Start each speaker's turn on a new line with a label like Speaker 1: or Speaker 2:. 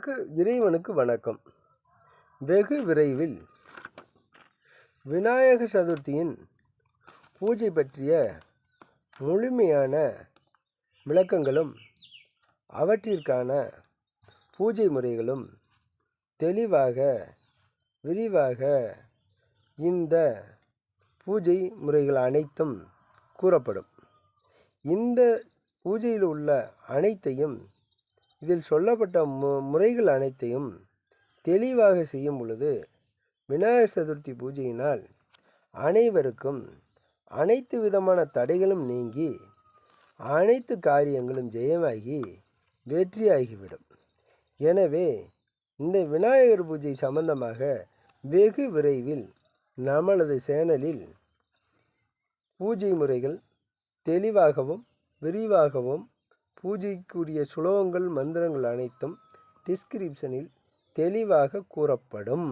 Speaker 1: க்கு- இறைவனுக்கு வணக்கம். வெகு விரைவில் விநாயக சதுர்த்தியின் பூஜை பற்றிய முழுமையான விளக்கங்களும் அவற்றிற்கான பூஜை முறைகளும் தெளிவாக விரிவாக இந்த பூஜை முறைகள் அனைத்தும் கூறப்படும். இந்த பூஜையில் உள்ள அனைத்தையும் இதில் சொல்லப்பட்ட மு முறைகள் அனைத்தையும் தெளிவாக செய்யும் பொழுது விநாயகர் சதுர்த்தி பூஜையினால் அனைவருக்கும் அனைத்து விதமான தடைகளும் நீங்கி அனைத்து காரியங்களும் ஜெயமாகி வெற்றியாகிவிடும். எனவே இந்த விநாயகர் பூஜை சம்பந்தமாக வெகு விரைவில் நம்மளது சேனலில் பூஜை முறைகள் தெளிவாகவும் விரிவாகவும் பூஜைக்குரிய சுலோகங்கள் மந்திரங்கள் அனைத்தும் டிஸ்கிரிப்ஷனில் தெளிவாக கூறப்படும்.